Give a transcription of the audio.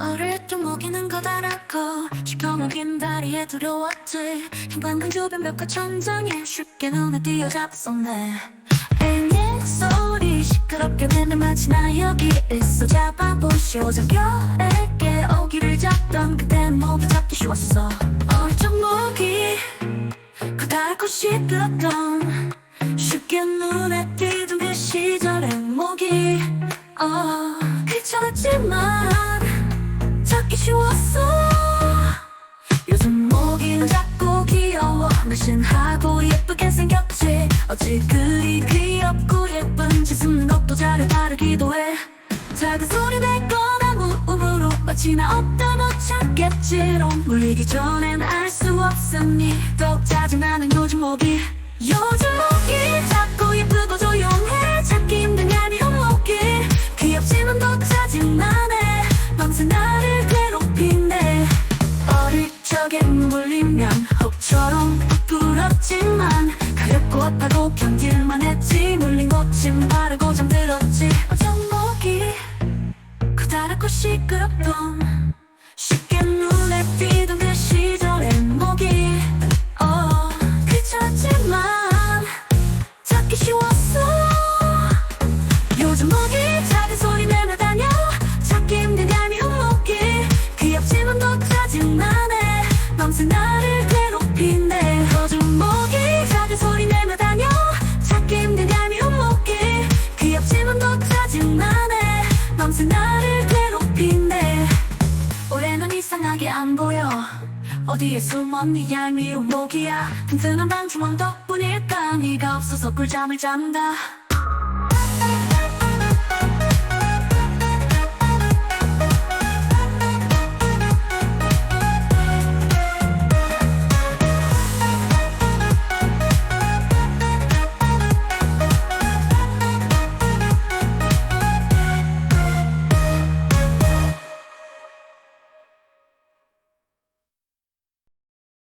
어릴 적 먹이는 시켜 먹인 다리에 두려웠지. 형광등 주변 벽화 천장에 쉽게 눈에 띄어잡았었네. 앵앵 소리 시끄럽게 되는 마치 나 여기 있어. 잡아보시오. 저결에게 오기를 잡던 그땐 모두 잡기 쉬웠어. 어릴 적 먹이 그달고 시끄럽던 쉽게 눈에 띄던 그 시절의 목이 어 귀찮았지만 날씬하고 예쁘게 생겼지. 어찌 그리 귀엽고 예쁜 짓은 것도 잘해 바르기도 해. 작은 소리 내거나 무음으로 마치 나 없다 못 찾겠지롱 물리기 전엔 알 수 없으니 또 짜증나는 요즘 모기 요즘 아파도 견딜만 했지. 물린 곳쯤 바르고 잠들었지. 어쩜 목이? 그다랗고 시끄럽던 쉽게 눈에 띄던 어디에 숨었니 얄미운 모기야. 든든한 방주멍 덕분일까 네가 없어서 꿀잠을 잔다